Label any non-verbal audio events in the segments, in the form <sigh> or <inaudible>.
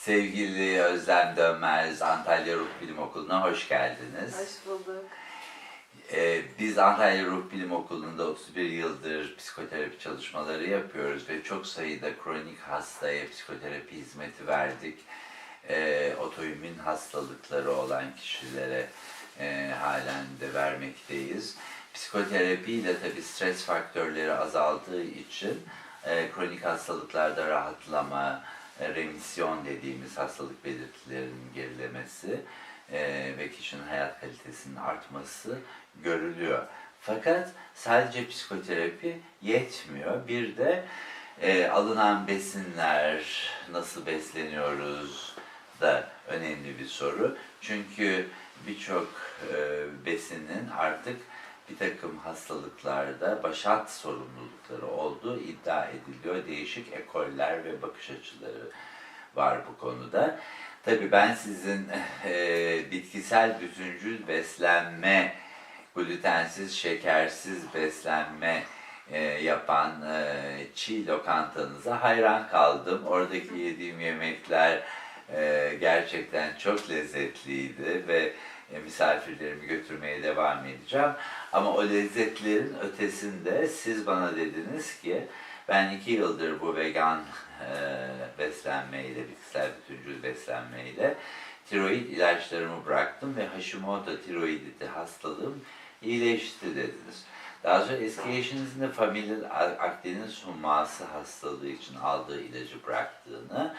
Sevgili Özlem Dönmez, Antalya Ruh Bilim Okulu'na hoş geldiniz. Hoş bulduk. Ee, biz Antalya Ruh Bilim Okulu'nda 31 yıldır psikoterapi çalışmaları yapıyoruz ve çok sayıda kronik hastaya psikoterapi hizmeti verdik. Ee, otoimmün hastalıkları olan kişilere e, halen de vermekteyiz. Psikoterapiyle tabii stres faktörleri azaldığı için e, kronik hastalıklarda rahatlama, remisyon dediğimiz hastalık belirtilerinin gerilemesi e, ve kişinin hayat kalitesinin artması görülüyor. Fakat sadece psikoterapi yetmiyor. Bir de e, alınan besinler, nasıl besleniyoruz da önemli bir soru. Çünkü birçok e, besinin artık bir takım hastalıklarda başat sorumlulukları olduğu iddia ediliyor. Değişik ekoller ve bakış açıları var bu konuda. Tabii ben sizin e, bitkisel bütüncül beslenme, glutensiz, şekersiz beslenme e, yapan e, çiğ lokantanıza hayran kaldım. Oradaki yediğim yemekler e, gerçekten çok lezzetliydi ve misafirlerimi götürmeye devam edeceğim. Ama o lezzetlerin ötesinde siz bana dediniz ki ben iki yıldır bu vegan e, beslenmeyle, bitkisel bütüncül beslenmeyle tiroid ilaçlarımı bıraktım ve Hashimoto tiroiditi hastalığım iyileşti dediniz. Daha sonra eski eşinizin de familial Akdeniz humması hastalığı için aldığı ilacı bıraktığını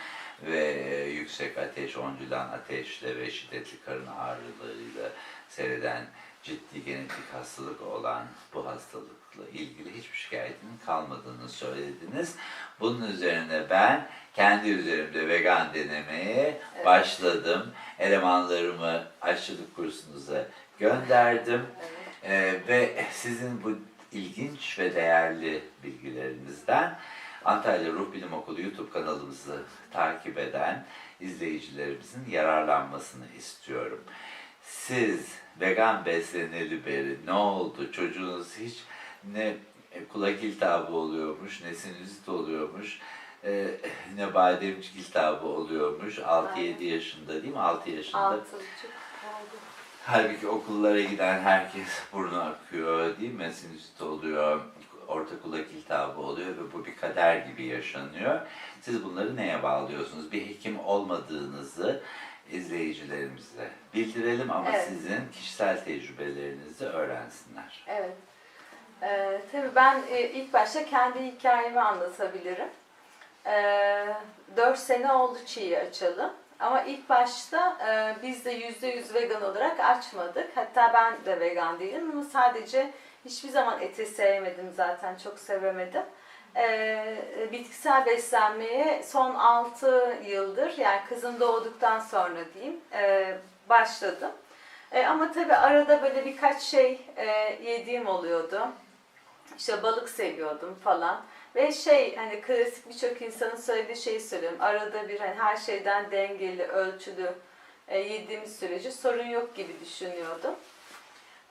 ve e, yüksek ateş, ondulan ateşle ve şiddetli karın ağrılarıyla seyreden ciddi genetik hastalık olan bu hastalıkla ilgili hiçbir şikayetinin kalmadığını söylediniz. Bunun üzerine ben kendi üzerimde vegan denemeye Evet. başladım. Elemanlarımı aşçılık kursunuza gönderdim. Evet. Ee, ve sizin bu ilginç ve değerli bilgilerinizden Antalya Ruh Bilim Okulu YouTube kanalımızı takip eden izleyicilerimizin yararlanmasını istiyorum. Siz vegan besleneli beri ne oldu? Çocuğunuz hiç ne kulak iltihabı oluyormuş, ne sinüzit oluyormuş, e, ne bademcik iltihabı oluyormuş. 6-7 yaşında değil mi? 6 yaşında. Altı buçuk oldu. Halbuki okullara giden herkes burnu akıyor değil mi? Sinüzit oluyor, orta kulak iltihabı oluyor ve bu bir kader gibi yaşanıyor. Siz bunları neye bağlıyorsunuz? Bir hekim olmadığınızı izleyicilerimize bildirelim ama Evet. sizin kişisel tecrübelerinizi öğrensinler. Evet. Ee, tabii ben e, ilk başta kendi hikayemi anlatabilirim. Ee, 4 sene oldu çiğ açalım. Ama ilk başta e, biz de %100 vegan olarak açmadık. Hatta ben de vegan değilim ama sadece hiçbir zaman eti sevmedim zaten, çok sevemedim. Ee, bitkisel beslenmeye son 6 yıldır yani kızım doğduktan sonra diyeyim e, başladım. E, ama tabii arada böyle birkaç şey e, yediğim oluyordu. İşte balık seviyordum falan. Ve şey hani klasik birçok insanın söylediği şeyi söylüyorum. Arada bir hani her şeyden dengeli, ölçülü e, yediğimiz sürece sorun yok gibi düşünüyordum.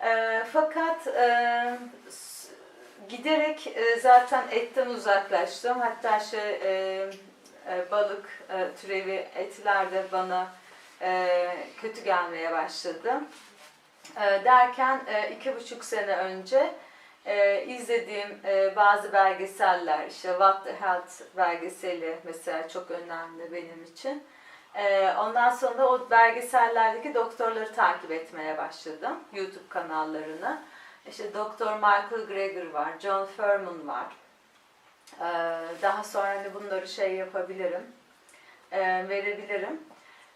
E, fakat e, giderek e, zaten etten uzaklaştım. Hatta şey e, e, balık türevi etler de bana kötü gelmeye başladı. Derken iki buçuk sene önce izlediğim bazı belgeseller, işte What the Health belgeseli mesela çok önemli benim için. Ondan sonra o belgesellerdeki doktorları takip etmeye başladım, YouTube kanallarını. İşte Doktor Michael Greger var, John Furman var. E, daha sonra hani bunları şey yapabilirim, e, verebilirim.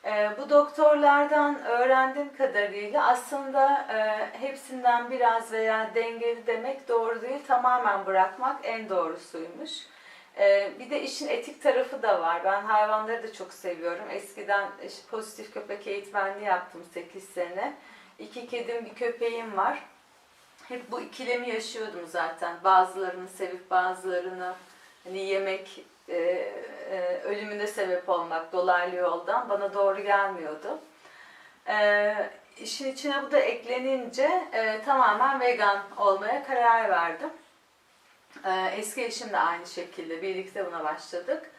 E, bu doktorlardan öğrendiğim kadarıyla aslında e, hepsinden biraz veya dengeli demek doğru değil, tamamen bırakmak en doğrusuymuş. E, bir de işin etik tarafı da var. Ben hayvanları da çok seviyorum. Eskiden pozitif köpek eğitmenliği yaptım 8 sene. İki kedim, bir köpeğim var. Hep bu ikilemi yaşıyordum zaten. Bazılarını sevip bazılarını hani yemek e, e, ölümüne sebep olmak dolaylı yoldan bana doğru gelmiyordu. E, işin içine bu da eklenince e, tamamen vegan olmaya karar verdim. E, eski eşim de aynı şekilde birlikte buna başladık.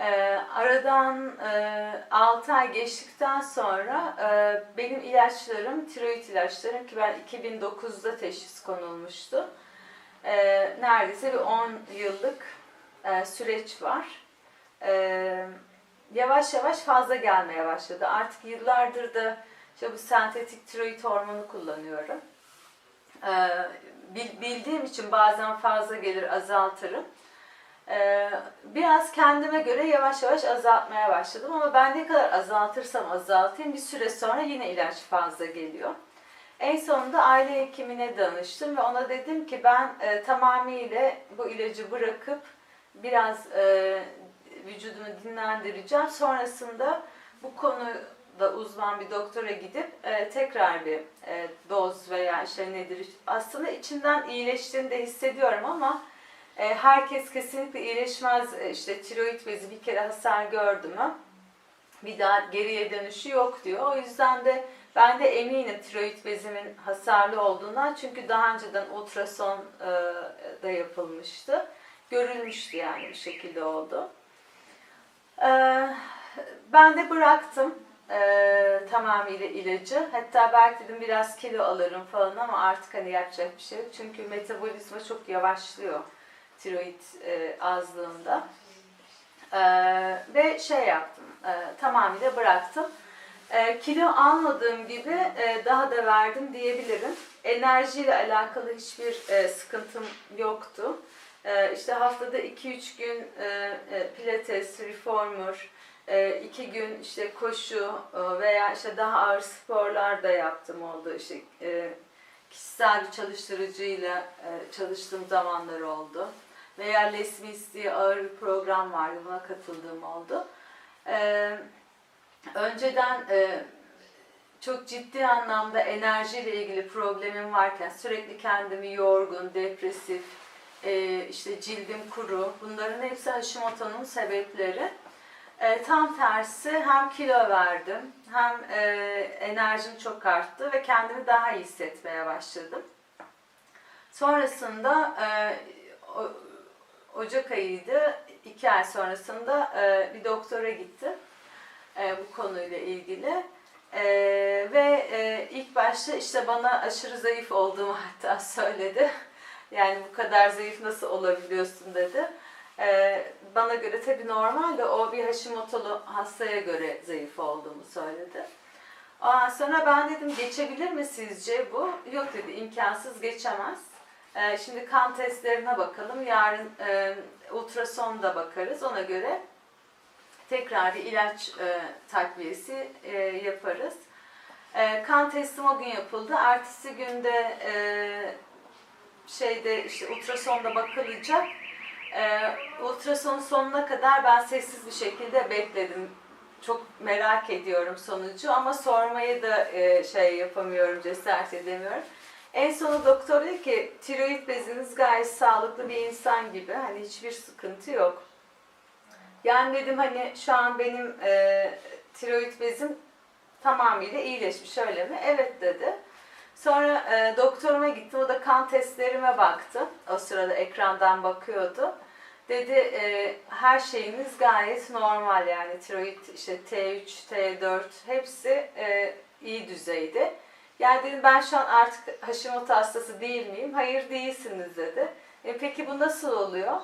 Ee, aradan e, 6 ay geçtikten sonra e, benim ilaçlarım, tiroid ilaçlarım ki ben 2009'da teşhis konulmuştu. E, neredeyse bir 10 yıllık e, süreç var. Yavaş yavaş fazla gelmeye başladı. Artık yıllardır da işte bu sentetik tiroid hormonu kullanıyorum. Bil- bildiğim için bazen fazla gelir azaltırım. Ee, biraz kendime göre yavaş yavaş azaltmaya başladım ama ben ne kadar azaltırsam azaltayım bir süre sonra yine ilaç fazla geliyor. En sonunda aile hekimine danıştım ve ona dedim ki ben e, tamamıyla bu ilacı bırakıp biraz e, vücudumu dinlendireceğim. Sonrasında bu konuda uzman bir doktora gidip e, tekrar bir e, doz veya işte nedir aslında içinden iyileştiğini de hissediyorum ama herkes kesinlikle iyileşmez. E, işte tiroid bezi bir kere hasar gördü mü bir daha geriye dönüşü yok diyor. O yüzden de ben de eminim tiroid bezimin hasarlı olduğundan çünkü daha önceden ultrason e, da yapılmıştı. Görülmüştü yani bir şekilde oldu. E, ben de bıraktım e, tamamıyla ilacı. Hatta belki dedim biraz kilo alırım falan ama artık hani yapacak bir şey yok. Çünkü metabolizma çok yavaşlıyor tiroid e, azlığında. E, ve şey yaptım, e, tamamıyla bıraktım. E, kilo almadığım gibi e, daha da verdim diyebilirim. Enerjiyle alakalı hiçbir e, sıkıntım yoktu. E, işte haftada 2-3 gün e, e, pilates, reformer, e, iki gün işte koşu e, veya işte daha ağır sporlar da yaptım oldu. İşte kişisel bir çalıştırıcıyla çalıştığım zamanlar oldu. Veya Les Mis diye ağır program vardı. Buna katıldığım oldu. E, önceden e, çok ciddi anlamda enerjiyle ilgili problemim varken sürekli kendimi yorgun, depresif, e, işte cildim kuru bunların hepsi Hashimoto'nun sebepleri. E, tam tersi hem kilo verdim hem e, enerjim çok arttı ve kendimi daha iyi hissetmeye başladım. Sonrasında e, o, Ocak ayıydı. iki ay sonrasında e, bir doktora gittim e, bu konuyla ilgili. E, ve e, ilk başta işte bana aşırı zayıf olduğumu <laughs> hatta söyledi. Yani bu kadar zayıf nasıl olabiliyorsun dedi. E, bana göre tabii normal de o bir Hashimoto'lu hastaya göre zayıf olduğumu söyledi. Ondan sonra ben dedim geçebilir mi sizce bu? Yok dedi imkansız geçemez. E, şimdi kan testlerine bakalım. Yarın e, ultrason da bakarız. Ona göre tekrar bir ilaç e, takviyesi e, yaparız. Kan testim o gün yapıldı. Ertesi günde şeyde işte ultrasonda bakılacak. Ultrason sonuna kadar ben sessiz bir şekilde bekledim. Çok merak ediyorum sonucu ama sormayı da şey yapamıyorum, cesaret edemiyorum. En sonu doktor dedi ki tiroid beziniz gayet sağlıklı bir insan gibi. Hani hiçbir sıkıntı yok. Yani dedim hani şu an benim e, tiroid bezim tamamıyla iyileşmiş öyle mi? Evet dedi. Sonra e, doktoruma gittim. O da kan testlerime baktı. O sırada ekrandan bakıyordu. Dedi e, her şeyiniz gayet normal yani tiroid işte T3, T4 hepsi e, iyi düzeyde. Yani dedim ben şu an artık Hashimoto hastası değil miyim? Hayır değilsiniz dedi. E, peki bu nasıl oluyor?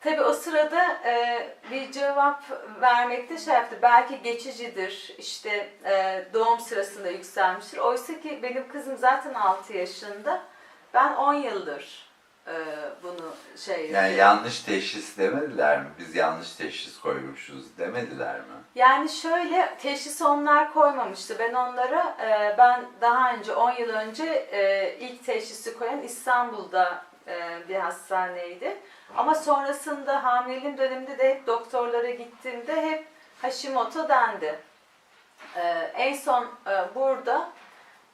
Tabii o sırada e, bir cevap vermekte şey yaptı. Belki geçicidir, işte e, doğum sırasında yükselmiştir. Oysa ki benim kızım zaten 6 yaşında. Ben 10 yıldır e, bunu şey Yani yapıyorum. yanlış teşhis demediler mi? Biz yanlış teşhis koymuşuz demediler mi? Yani şöyle teşhis onlar koymamıştı. Ben onlara e, ben daha önce 10 yıl önce e, ilk teşhisi koyan İstanbul'da e, bir hastaneydi. Ama sonrasında hamileliğim döneminde de hep doktorlara gittiğimde hep Hashimoto dendi. E, en son e, burada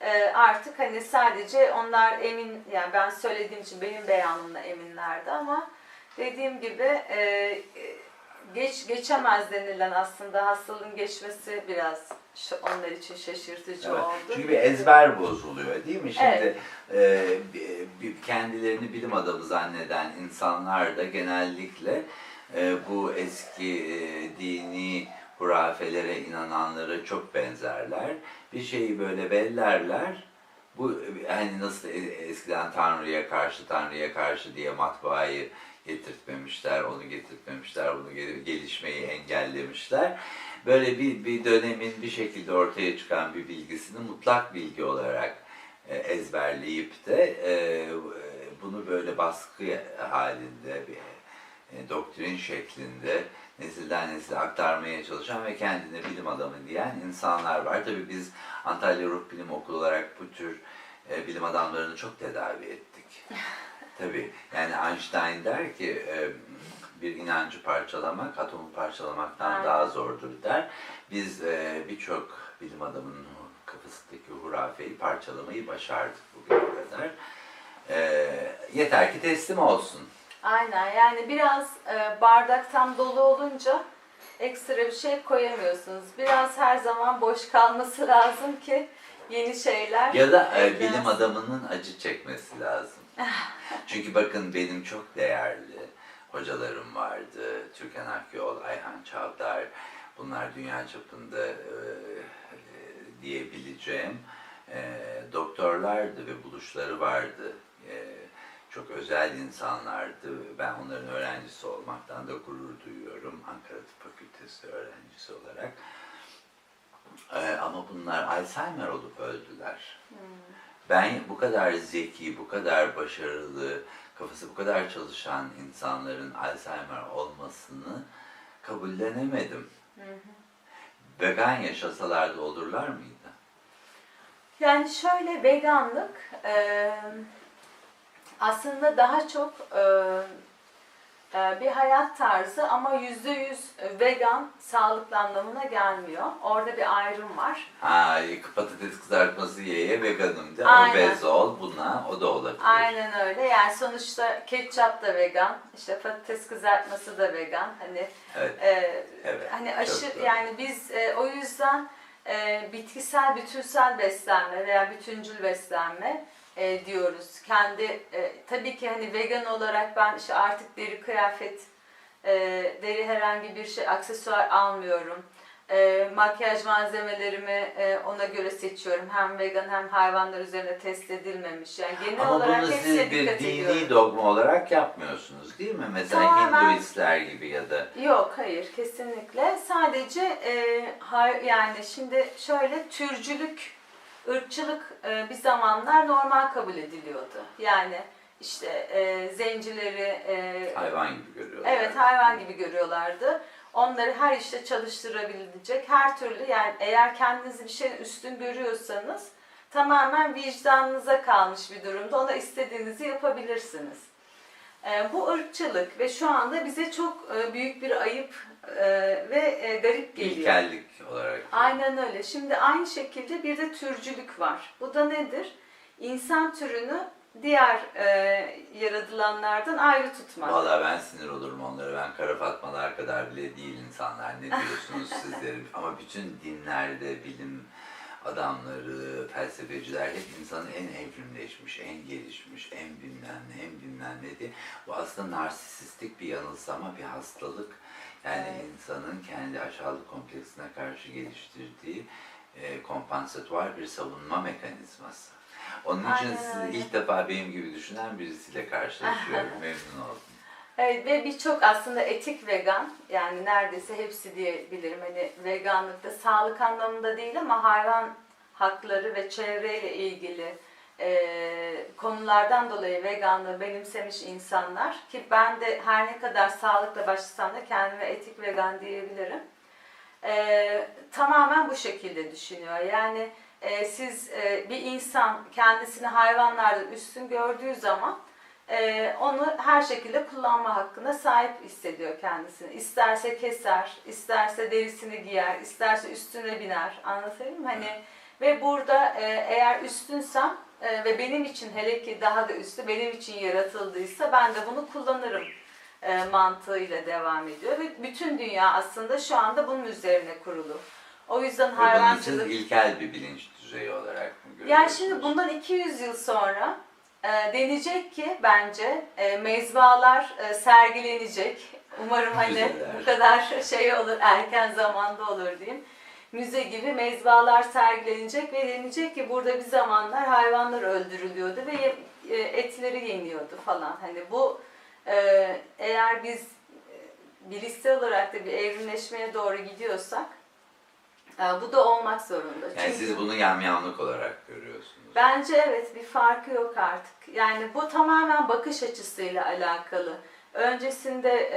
e, artık hani sadece onlar emin yani ben söylediğim için benim beyanımla eminlerdi ama dediğim gibi e, geç geçemez denilen aslında hastalığın geçmesi biraz onlar için şaşırtıcı Evet. oldu. Çünkü bir ezber bozuluyor değil mi? Şimdi Evet. e, kendilerini bilim adamı zanneden insanlar da genellikle e, bu eski e, dini hurafelere inananlara çok benzerler. Bir şeyi böyle bellerler. Bu hani nasıl e- eskiden Tanrı'ya karşı Tanrı'ya karşı diye matbaayı getirtmemişler, onu getirtmemişler, bunu ge- gelişmeyi engellemişler. Böyle bir, bir dönemin bir şekilde ortaya çıkan bir bilgisini mutlak bilgi olarak e, ezberleyip de e, bunu böyle baskı halinde bir doktrin şeklinde nesilden nesile aktarmaya çalışan ve kendine bilim adamı diyen insanlar var. Tabii biz Antalya Ruh Bilim Okulu olarak bu tür e, bilim adamlarını çok tedavi ettik. <laughs> Tabii yani Einstein der ki e, bir inancı parçalamak atomu parçalamaktan Aynen. daha zordur der. Biz e, birçok bilim adamının kafasındaki hurafeyi parçalamayı başardık bugüne kadar. E, yeter ki teslim olsun. Aynen yani biraz e, bardak tam dolu olunca ekstra bir şey koyamıyorsunuz. Biraz her zaman boş kalması <laughs> lazım ki yeni şeyler Ya da e, bilim adamının acı çekmesi lazım. <laughs> Çünkü bakın benim çok değerli hocalarım vardı. Türkan Akyol, Ayhan Çavdar. Bunlar dünya çapında e, e, diyebileceğim e, doktorlardı ve buluşları vardı. E, çok özel insanlardı. Ben onların öğrencisi olmaktan da gurur duyuyorum. Ankara Tıp Fakültesi öğrencisi olarak. E, ama bunlar Alzheimer olup öldüler. Ben bu kadar zeki, bu kadar başarılı, kafası bu kadar çalışan insanların Alzheimer olmasını kabullenemedim. Vegan yaşasalardı olurlar mıydı? Yani şöyle veganlık e, aslında daha çok e, e, bir hayat tarzı ama yüzde yüz vegan sağlıklı anlamına gelmiyor. Orada bir ayrım var. Ha, patates kızartması ye ye veganım de ama bez ol buna o da olabilir. Aynen öyle. Yani sonuçta ketçap da vegan, işte patates kızartması da vegan. Hani Evet. e, Evet, hani çok aşı doğru. yani biz e, o yüzden e, bitkisel bütünsel beslenme veya bütüncül beslenme e, diyoruz. Kendi e, tabii ki hani vegan olarak ben işte artık deri kıyafet e, deri herhangi bir şey aksesuar almıyorum. E, makyaj malzemelerimi e, ona göre seçiyorum. Hem vegan hem hayvanlar üzerine test edilmemiş. Yani genel Ama olarak bunu hepsine siz bir dikkat dini ediyorum. dogma olarak yapmıyorsunuz değil mi? Mesela Tamamen- Hinduistler gibi ya da Yok hayır kesinlikle. Sadece e, hay- yani şimdi şöyle türcülük, ırkçılık e, bir zamanlar normal kabul ediliyordu. Yani işte e, zencileri e, hayvan gibi görüyorlar. evet hayvan gibi görüyorlardı. Onları her işte çalıştırabilecek her türlü yani eğer kendinizi bir şeyin üstün görüyorsanız tamamen vicdanınıza kalmış bir durumda. Ona istediğinizi yapabilirsiniz. E, bu ırkçılık ve şu anda bize çok e, büyük bir ayıp e, ve e, garip geliyor. İlkellik olarak. Aynen öyle. Şimdi aynı şekilde bir de türcülük var. Bu da nedir? İnsan türünü diğer e, yaratılanlardan ayrı tutmak. Valla ben sinir olurum onlara. Ben kara fatmalar kadar bile değil insanlar. Ne diyorsunuz <laughs> sizlerin? Ama bütün dinlerde bilim adamları, felsefeciler hep insanın en evrimleşmiş, en gelişmiş, en bilmem ne, en bilmem ne diye. Bu aslında narsisistik bir yanılsama, bir hastalık. Yani Evet. insanın kendi aşağılık kompleksine karşı geliştirdiği e, kompansatuar bir savunma mekanizması. Onun için Aynen siz öyle. ilk defa benim gibi düşünen birisiyle karşılaşıyorum. Memnun oldum. Evet, ve birçok aslında etik vegan yani neredeyse hepsi diyebilirim. Hani veganlıkta sağlık anlamında değil ama hayvan hakları ve çevreyle ilgili e, konulardan dolayı veganlığı benimsemiş insanlar ki ben de her ne kadar sağlıkla başlasam da kendime etik vegan diyebilirim. E, tamamen bu şekilde düşünüyor. Yani e, siz e, bir insan kendisini hayvanlardan üstün gördüğü zaman e, onu her şekilde kullanma hakkına sahip hissediyor kendisini. İsterse keser, isterse derisini giyer, isterse üstüne biner. Anlatayım mı? Hani ve burada e, eğer üstünsem e, ve benim için hele ki daha da üstü benim için yaratıldıysa ben de bunu kullanırım e, mantığıyla devam ediyor ve bütün dünya aslında şu anda bunun üzerine kurulu. O yüzden hayvancılık ilkel bir bilinç düzeyi olarak mı görüyorsunuz? yani şimdi bundan 200 yıl sonra e, denecek ki bence e, mezbalar e, sergilenecek. Umarım hani bu kadar şey olur, erken zamanda olur diyeyim. Müze gibi mezbalar sergilenecek ve denecek ki burada bir zamanlar hayvanlar öldürülüyordu ve e, etleri yeniyordu falan. Hani bu e, eğer biz e, bilişsel olarak da bir evrimleşmeye doğru gidiyorsak bu da olmak zorunda. Yani Çünkü- siz bunu yamyamlık olarak görüyorsunuz. Bence evet bir farkı yok artık. Yani bu tamamen bakış açısıyla alakalı. Öncesinde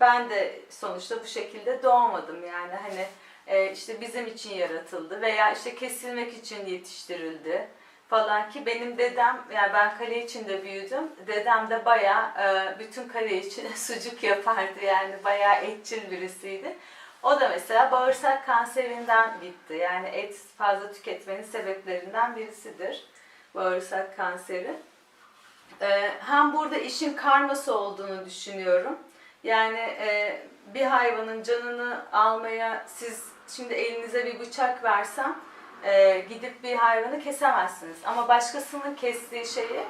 ben de sonuçta bu şekilde doğmadım yani hani e, işte bizim için yaratıldı veya işte kesilmek için yetiştirildi falan ki benim dedem yani ben kale içinde büyüdüm. Dedem de bayağı e, bütün kale için <laughs> sucuk yapardı yani bayağı etçil birisiydi. O da mesela bağırsak kanserinden gitti. Yani et fazla tüketmenin sebeplerinden birisidir. Bağırsak kanseri. Ee, hem burada işin karması olduğunu düşünüyorum. Yani e, bir hayvanın canını almaya siz şimdi elinize bir bıçak versem e, gidip bir hayvanı kesemezsiniz. Ama başkasının kestiği şeyi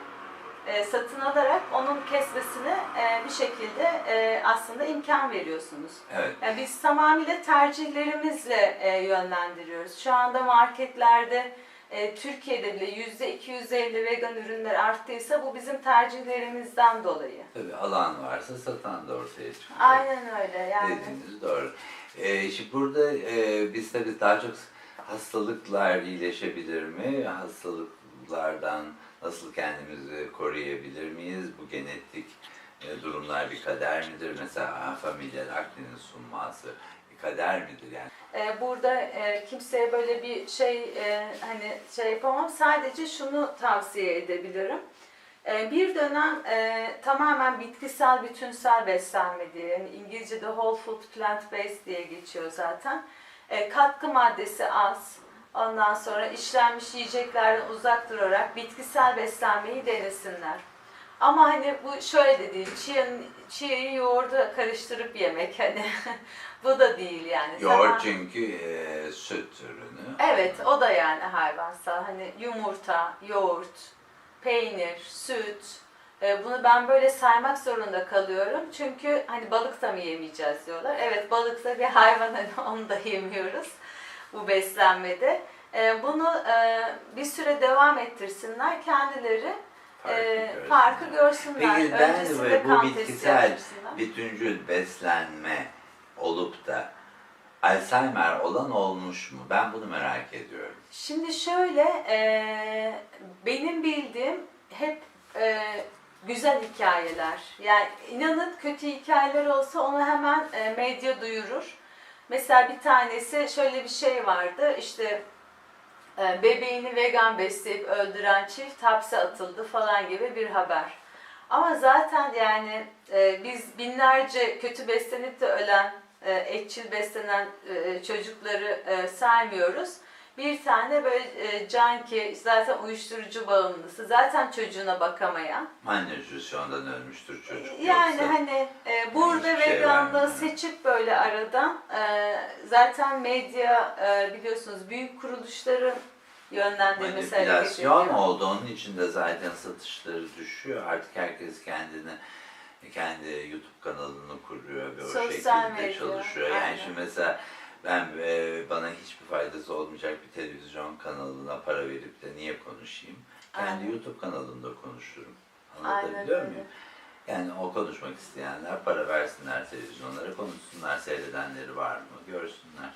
e, satın alarak onun kesmesine e, bir şekilde e, aslında imkan veriyorsunuz. Evet. Yani biz tamamıyla tercihlerimizle e, yönlendiriyoruz. Şu anda marketlerde e, Türkiye'de bile yüzde 250 vegan ürünler arttıysa bu bizim tercihlerimizden dolayı. Tabii alan varsa satan da ortaya çıkıyor. Aynen öyle yani. Dediğiniz doğru. Ee, şimdi burada e, biz tabii daha çok hastalıklar iyileşebilir mi? Hastalıklardan nasıl kendimizi koruyabilir miyiz? Bu genetik e, durumlar bir kader midir? Mesela familial aknenin sunması bir kader midir? Yani E, burada e, kimseye böyle bir şey e, hani şey yapamam. Sadece şunu tavsiye edebilirim. E, bir dönem e, tamamen bitkisel bütünsel beslenme diye, yani İngilizce'de whole food plant based diye geçiyor zaten. E, katkı maddesi az. Ondan sonra işlenmiş yiyeceklerden uzak durarak bitkisel beslenmeyi denesinler. Ama hani bu şöyle de değil, chia'nın- chia'yı yoğurda karıştırıp yemek hani <laughs> bu da değil yani. yoğurt Tamam. çünkü e, süt ürünü. Evet, o da yani hayvansal. Hani yumurta, yoğurt, peynir, süt. E, Bunu ben böyle saymak zorunda kalıyorum. Çünkü hani balık da mı yemeyeceğiz diyorlar. Evet, balık da bir hayvan, hani onu da yemiyoruz bu beslenmede. E, Bunu e, bir süre devam ettirsinler kendileri. Farkı e, görsünler. farkı görsünler. Peki ben Öncesinde bu bitkisel bütüncül beslenme olup da Alzheimer olan olmuş mu? Ben bunu merak ediyorum. Şimdi şöyle, e, benim bildiğim hep e, güzel hikayeler. Yani inanın kötü hikayeler olsa onu hemen e, medya duyurur. Mesela bir tanesi şöyle bir şey vardı, işte e, bebeğini vegan besleyip öldüren çift hapse atıldı falan gibi bir haber. Ama zaten yani e, biz binlerce kötü beslenip de ölen, etçil beslenen e, çocukları e, saymıyoruz. Bir tane böyle e, canki, zaten uyuşturucu bağımlısı, zaten çocuğuna bakamayan. Malnütrisyondan ölmüştür çocuk. Yani yoksa. hani e, burada şey veganlığı vermiyor. seçip böyle aradan e, zaten medya e, biliyorsunuz büyük kuruluşların yönlendirmesi hareket Manipülasyon ediyor. oldu. Onun için de zaten satışları düşüyor. Artık herkes kendini kendi YouTube kanalını kuruyor ve o Sosyal şekilde medya, çalışıyor. Yani aynen. şimdi mesela ben e, bana hiçbir faydası olmayacak bir televizyon kanalına para verip de niye konuşayım? Kendi Aynen. YouTube kanalımda konuşurum. Aynen Anlatabiliyor öyle. muyum? Yani o konuşmak isteyenler para versinler televizyonlara, konuşsunlar, seyredenleri var mı, görsünler.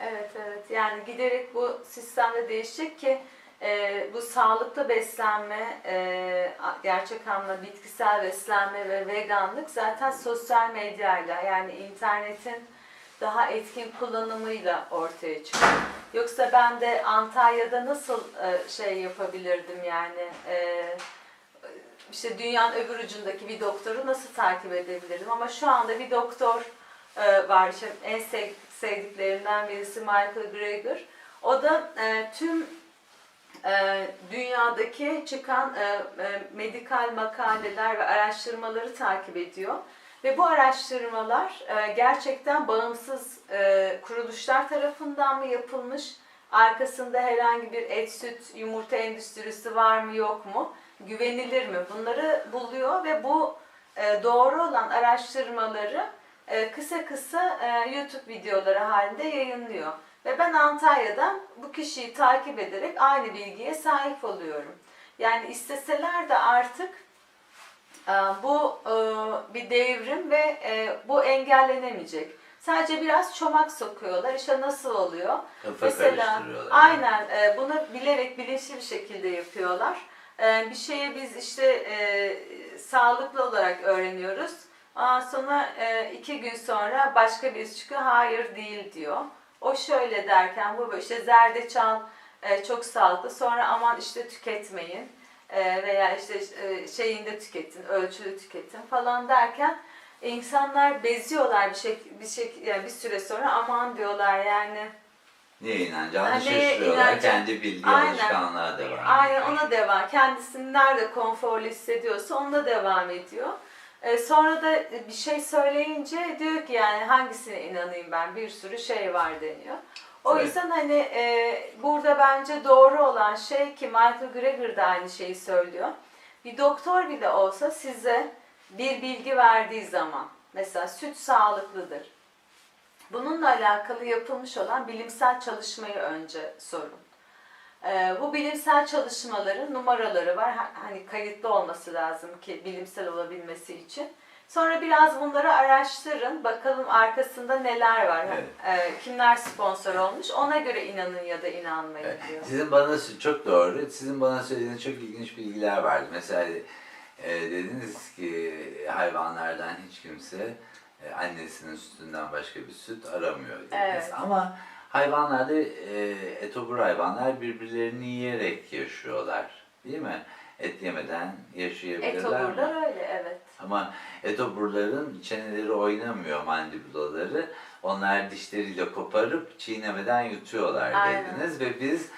Evet evet yani giderek bu sistemde değişecek ki e, bu sağlıklı beslenme, e, gerçek anlamda bitkisel beslenme ve veganlık zaten sosyal medyayla yani internetin daha etkin kullanımıyla ortaya çıkıyor. Yoksa ben de Antalya'da nasıl e, şey yapabilirdim yani e, işte dünyanın öbür ucundaki bir doktoru nasıl takip edebilirdim ama şu anda bir doktor e, var işte en sev- sevdiklerimden birisi Michael Greger. O da e, tüm e, dünyadaki çıkan e, e, medikal makaleler ve araştırmaları takip ediyor. Ve bu araştırmalar gerçekten bağımsız kuruluşlar tarafından mı yapılmış? Arkasında herhangi bir et, süt, yumurta endüstrisi var mı yok mu? Güvenilir mi? Bunları buluyor ve bu doğru olan araştırmaları kısa kısa YouTube videoları halinde yayınlıyor. Ve ben Antalya'dan bu kişiyi takip ederek aynı bilgiye sahip oluyorum. Yani isteseler de artık e, bu e, bir devrim ve e, bu engellenemeyecek. Sadece biraz çomak sokuyorlar. İşte nasıl oluyor? Kafa Mesela aynen bunu bilerek bilinçli bir şekilde yapıyorlar. Bir şeye biz işte sağlıklı olarak öğreniyoruz. Sonra iki gün sonra başka birisi çıkıyor hayır değil diyor. O şöyle derken bu böyle işte zerdeçal e, çok sağlıklı sonra aman işte tüketmeyin e, veya işte e, şeyinde tüketin ölçülü tüketin falan derken insanlar beziyorlar bir şey bir şey yani bir süre sonra aman diyorlar yani Neye inanacağını neye şaşırıyorlar. inanacak- Kendi bildiği Aynen. alışkanlığa devam Aynen ona devam. Kendisini nerede konforlu hissediyorsa onunla devam ediyor. Ee, sonra da bir şey söyleyince diyor ki yani hangisine inanayım ben bir sürü şey var deniyor. O Evet. yüzden hani e, burada bence doğru olan şey ki Michael Greger de aynı şeyi söylüyor. Bir doktor bile olsa size bir bilgi verdiği zaman mesela süt sağlıklıdır. Bununla alakalı yapılmış olan bilimsel çalışmayı önce sorun. Ee, bu bilimsel çalışmaların numaraları var. Ha- Hani kayıtlı olması lazım ki bilimsel olabilmesi için. Sonra biraz bunları araştırın. Bakalım arkasında neler var. Evet. Ee, kimler sponsor olmuş. Ona göre inanın ya da inanmayın Evet. diyor. Sizin bana çok doğru. Sizin bana söylediğiniz çok ilginç bilgiler vardı. Mesela e, dediniz ki hayvanlardan hiç kimse e, annesinin sütünden başka bir süt aramıyor dediniz. Evet. Ama hayvanlarda e, etobur hayvanlar birbirlerini yiyerek yaşıyorlar. Değil mi? Et yemeden yaşayabilirler mi? Etoburlar öyle evet. Ama etoburların çeneleri oynamıyor mandibulaları. Onlar dişleriyle koparıp çiğnemeden yutuyorlar Aynen. dediniz ve biz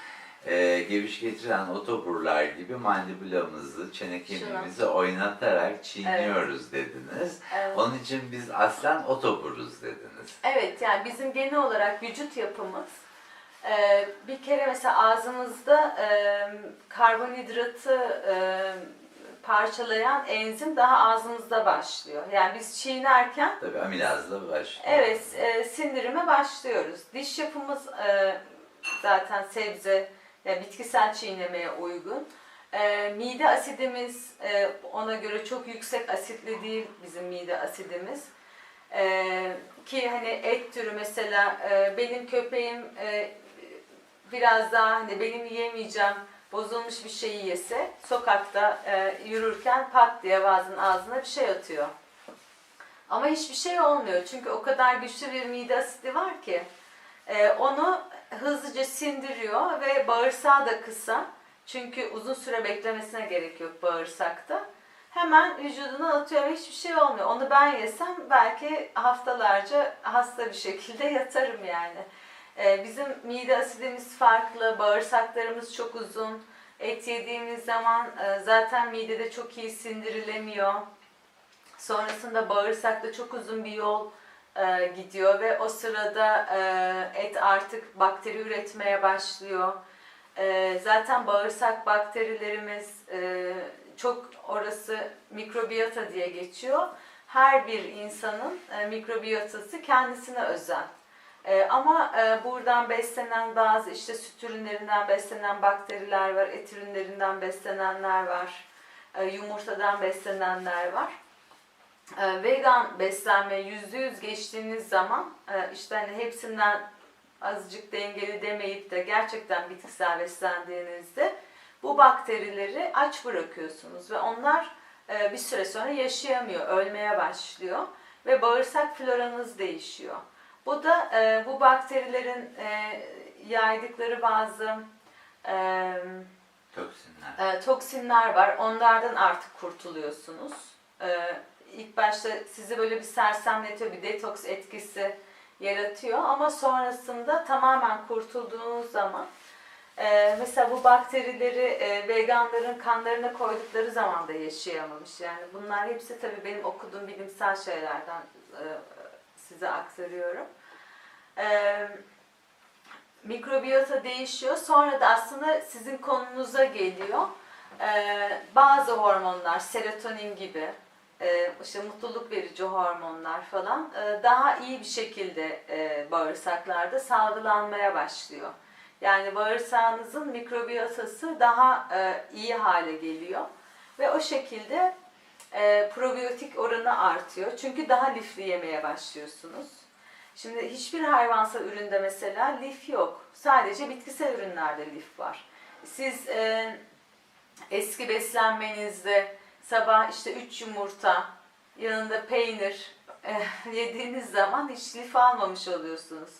e, geviş getiren otoburlar gibi mandibulamızı, çene kemiğimizi oynatarak çiğniyoruz dediniz. Evet. Onun için biz aslen otoburuz dediniz. Evet yani bizim genel olarak vücut yapımız e, bir kere mesela ağzımızda e, karbonhidratı e, parçalayan enzim daha ağzımızda başlıyor. Yani biz çiğnerken Tabii amilazla başlıyor. evet e, sindirime başlıyoruz. Diş yapımız e, zaten sebze, yani bitkisel çiğnemeye uygun. E, mide asidimiz e, ona göre çok yüksek asitli değil bizim mide asidimiz. Ee, ki hani et türü mesela e, benim köpeğim e, biraz daha hani benim yiyemeyeceğim bozulmuş bir şeyi yese sokakta e, yürürken pat diye bazen ağzına bir şey atıyor. Ama hiçbir şey olmuyor çünkü o kadar güçlü bir mide asidi var ki e, onu hızlıca sindiriyor ve bağırsağı da kısa. Çünkü uzun süre beklemesine gerek yok bağırsakta hemen vücuduna atıyor ve hiçbir şey olmuyor. Onu ben yesem belki haftalarca hasta bir şekilde <laughs> yatarım yani. Ee, bizim mide asidimiz farklı, bağırsaklarımız çok uzun. Et yediğimiz zaman e, zaten midede çok iyi sindirilemiyor. Sonrasında bağırsakta çok uzun bir yol e, gidiyor ve o sırada e, et artık bakteri üretmeye başlıyor. E, zaten bağırsak bakterilerimiz e, çok orası mikrobiyota diye geçiyor. Her bir insanın e, mikrobiyotası kendisine özel. E, ama e, buradan beslenen bazı işte süt ürünlerinden beslenen bakteriler var, et ürünlerinden beslenenler var, e, yumurtadan beslenenler var. E, vegan beslenme yüzde yüz geçtiğiniz zaman e, işte hani hepsinden azıcık dengeli demeyip de gerçekten bitkisel beslendiğinizde bu bakterileri aç bırakıyorsunuz ve onlar e, bir süre sonra yaşayamıyor, ölmeye başlıyor ve bağırsak floranız değişiyor. Bu da e, bu bakterilerin e, yaydıkları bazı e, Toksinler. e, toksinler var. Onlardan artık kurtuluyorsunuz. E, ilk başta sizi böyle bir sersemletiyor, bir detoks etkisi yaratıyor ama sonrasında tamamen kurtulduğunuz zaman e, mesela bu bakterileri e, veganların kanlarına koydukları zaman da yaşayamamış. Yani bunlar hepsi tabii benim okuduğum bilimsel şeylerden e, size aktarıyorum. E, mikrobiyota değişiyor. Sonra da aslında sizin konunuza geliyor. Ee, bazı hormonlar, serotonin gibi e, işte mutluluk verici hormonlar falan e, daha iyi bir şekilde e, bağırsaklarda salgılanmaya başlıyor. Yani bağırsağınızın mikrobiyotası daha e, iyi hale geliyor ve o şekilde probiyotik oranı artıyor. Çünkü daha lifli yemeye başlıyorsunuz. Şimdi hiçbir hayvansal üründe mesela lif yok. Sadece bitkisel ürünlerde lif var. Siz e, eski beslenmenizde sabah işte 3 yumurta, yanında peynir e, <laughs> yediğiniz zaman hiç lif almamış oluyorsunuz.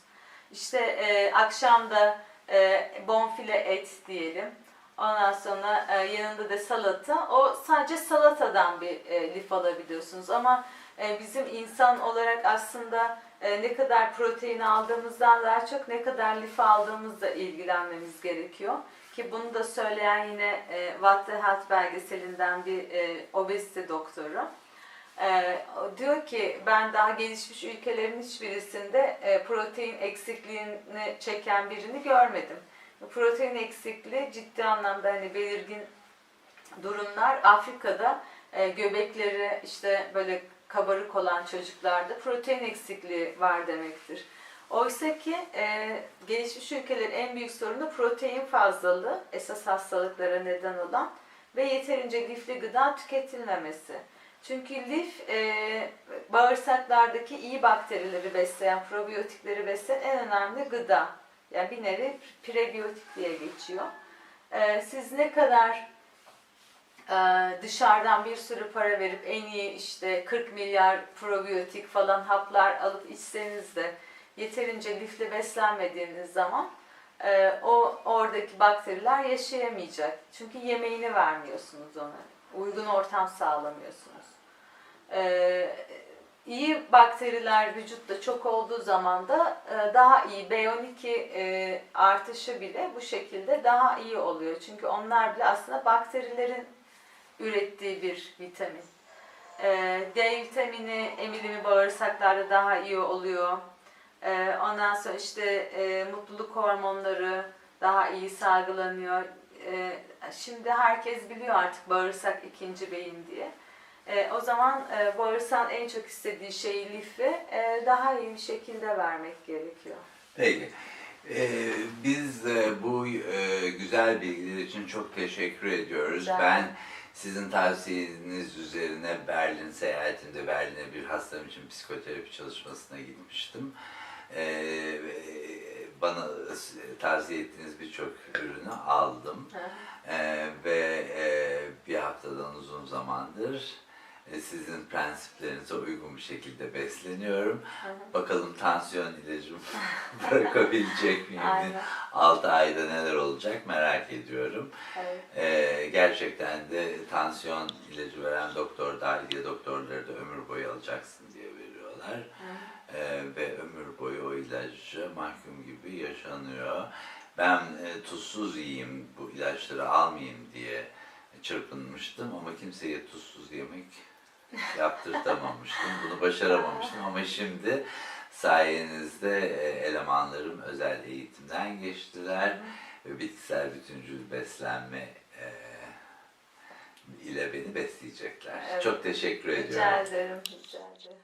İşte e, akşamda e, bonfile et diyelim. Ondan sonra e, yanında da salata. O sadece salatadan bir e, lif alabiliyorsunuz. Ama e, bizim insan olarak aslında e, ne kadar protein aldığımızdan daha çok ne kadar lif aldığımızla ilgilenmemiz gerekiyor. Ki bunu da söyleyen yine e, What the Health belgeselinden bir e, obezite doktoru. E, diyor ki ben daha gelişmiş ülkelerin hiçbirisinde e, protein eksikliğini çeken birini görmedim. Protein eksikliği ciddi anlamda hani belirgin durumlar Afrika'da e, göbekleri işte böyle kabarık olan çocuklarda protein eksikliği var demektir. Oysa ki e, gelişmiş ülkelerin en büyük sorunu protein fazlalığı, esas hastalıklara neden olan ve yeterince lifli gıda tüketilmemesi. Çünkü lif e, bağırsaklardaki iyi bakterileri besleyen, probiyotikleri besleyen en önemli gıda. Yani bir nevi prebiyotik diye geçiyor. E, siz ne kadar e, dışarıdan bir sürü para verip en iyi işte 40 milyar probiyotik falan haplar alıp içseniz de yeterince lifli beslenmediğiniz zaman e, o oradaki bakteriler yaşayamayacak. Çünkü yemeğini vermiyorsunuz ona. Uygun ortam sağlamıyorsunuz. E, iyi bakteriler vücutta çok olduğu zaman da e, daha iyi B12 e, artışı bile bu şekilde daha iyi oluyor. Çünkü onlar bile aslında bakterilerin ürettiği bir vitamin. E, D vitamini emilimi bağırsaklarda daha iyi oluyor. E, ondan sonra işte e, mutluluk hormonları daha iyi salgılanıyor. E, şimdi herkes biliyor artık bağırsak ikinci beyin diye. E, o zaman e, bağırsağın en çok istediği şeyi lifi e, daha iyi bir şekilde vermek gerekiyor. Peki. Ee, biz e, bu e, güzel bilgiler için çok teşekkür ediyoruz. Ben ederim. sizin tavsiyeniz üzerine Berlin seyahatimde Berlin'e bir hastam için psikoterapi çalışmasına gitmiştim. Ve bana tavsiye ettiğiniz birçok ürünü aldım. Ee, ve e, bir haftadan uzun zamandır e, sizin prensiplerinize uygun bir şekilde besleniyorum. Bakalım tansiyon ilacımı <laughs> bırakabilecek miyim? Aynen. 6 ayda neler olacak merak ediyorum. Evet. Ee, gerçekten de tansiyon ilacı veren doktor dahiliye doktorları da ömür boyu alacaksın diye veriyorlar. Ee, ve ömür boyu o ilacı mahkum gibi yaşanıyor. Ben e, tuzsuz yiyeyim, bu ilaçları almayayım diye çırpınmıştım ama kimseye tuzsuz yemek <laughs> yaptırtamamıştım. Bunu başaramamıştım ama şimdi sayenizde e, elemanlarım özel eğitimden geçtiler ve bitkisel bütüncül beslenme e, ile beni besleyecekler. Evet. Çok teşekkür ediyorum. Rica ederim. Rica ederim.